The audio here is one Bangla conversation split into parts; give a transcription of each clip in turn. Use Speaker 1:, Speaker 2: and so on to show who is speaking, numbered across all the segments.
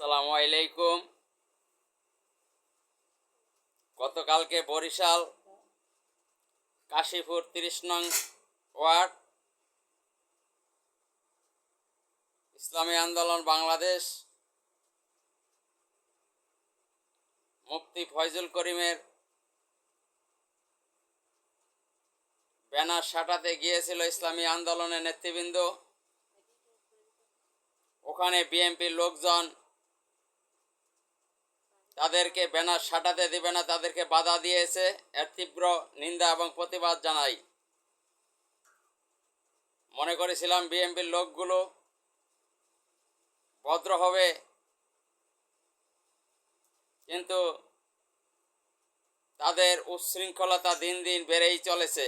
Speaker 1: আসসালামু আলাইকুম। গতকালকে বরিশাল, কাশীপুর তিরিশ নং ওয়ার্ড, ইসলামী আন্দোলন বাংলাদেশ, মুফতি ফয়জুল করিমের ব্যানার সাটাতে গিয়েছিল ইসলামী আন্দোলনের নেতৃবৃন্দ। ওখানে বিএনপির লোকজন তাদেরকে ব্যানার সাটাতে দেবে না, তাদেরকে বাধা দিয়েছে। এর তীব্র নিন্দা এবং প্রতিবাদ জানাই। মনে করেছিলাম বিএনপির লোকগুলো ভদ্র হবে, কিন্তু তাদের উচ্ছৃঙ্খলতা দিন দিন বেড়েই চলেছে।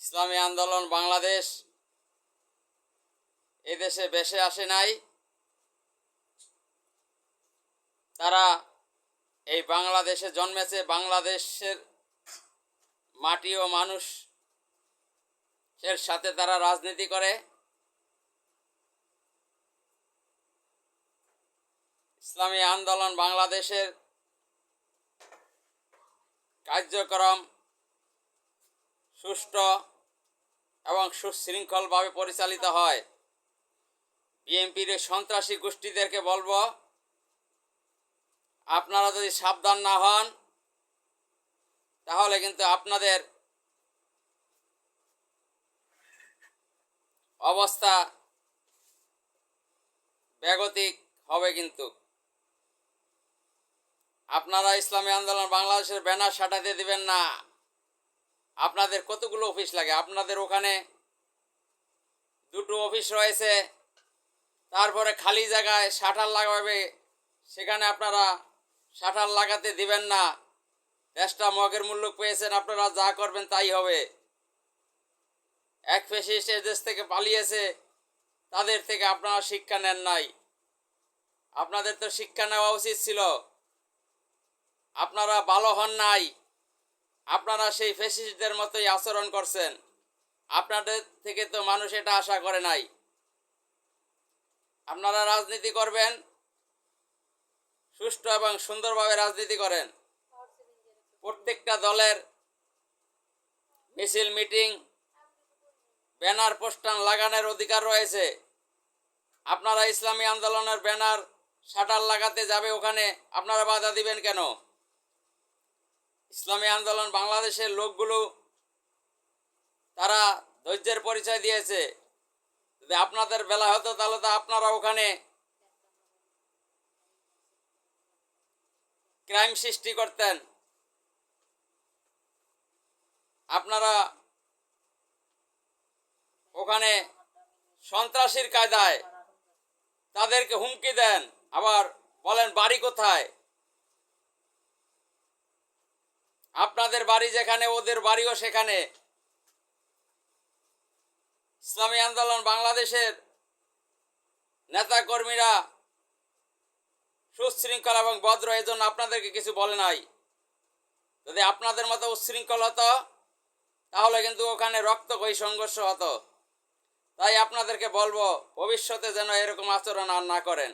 Speaker 1: ইসলামী আন্দোলন বাংলাদেশ এদেশে বেসে আসে নাই। তারা এই বাংলাদেশে জন্মেছে, বাংলাদেশের মাটি ও মানুষ এর সাথে তারা রাজনীতি করে। ইসলামী আন্দোলন বাংলাদেশের কার্যক্রম সুষ্ঠু এবং সুশৃঙ্খলভাবে পরিচালিত হয়। বিএনপির সন্ত্রাসী গোষ্ঠীদেরকে বলব আপনারা যদি সাবধান না হন, তাহলে কিন্তু আপনাদের অবস্থা ব্যাগতিক হবে কিন্তু। আপনারা ইসলামী আন্দোলন বাংলাদেশের ব্যানার সাটাতে দিবেন না। আপনাদের কতগুলো অফিস লাগে? আপনাদের ওখানে দুটো অফিস রয়েছে, তারপরে খালি জায়গায় শাটার লাগাবে, সেখানে আপনারা শাটার লাগাতে দিবেন না। দেশটা মগের মূল্য পেয়েছেন, আপনারা যা করবেন তাই হবে। এক ফেসিস এ দেশ থেকে পালিয়েছে, তাদের থেকে আপনারা শিক্ষা নেন নাই। আপনাদের তো শিক্ষা নেওয়া উচিত ছিল। আপনারা ভালো হন নাই। আপনারা সেই ফেসিস্টদের মতোই আচরণ করছেন। আপনাদের থেকে তো মানুষ এটা আশা করে নাই। আপনারা রাজনীতি করবেন সুষ্ঠু এবং সুন্দরভাবে রাজনীতি করেন। প্রত্যেকটা দলের মিছিল, মিটিং, ব্যানার, পোস্টার লাগানোর অধিকার রয়েছে। আপনারা ইসলামী আন্দোলনের ব্যানার, শাটার লাগাতে যাবে ওখানে, আপনারা বাধা দিবেন কেন? ইসলামী আন্দোলন বাংলাদেশের লোকগুলো, তারা ধৈর্যের পরিচয় দিয়েছে। যদি আপনাদের বেলা হতো তাহলে তো আপনারা ওখানে ক্রাইম সৃষ্টি করতেন। আপনারা ওখানে সন্ত্রাসীর কায়দায় তাদেরকে হুমকি দেন, আবার বলেন বাড়ি কোথায়? আপনাদের বাড়ি যেখানে, ওদের বাড়িও সেখানে। ইসলামী আন্দোলন বাংলাদেশের নেতা কর্মীরা সুশৃঙ্খল এবং ভদ্র এই জন্য আপনাদেরকে কিছু বলে নাই। যদি আপনাদের মতো উচ্ছৃঙ্খল হতো, তাহলে কিন্তু ওখানে রক্ত রক্তকয়ী সংঘর্ষ হতো। তাই আপনাদেরকে বলব, ভবিষ্যতে যেন এরকম আচরণ আর না করেন।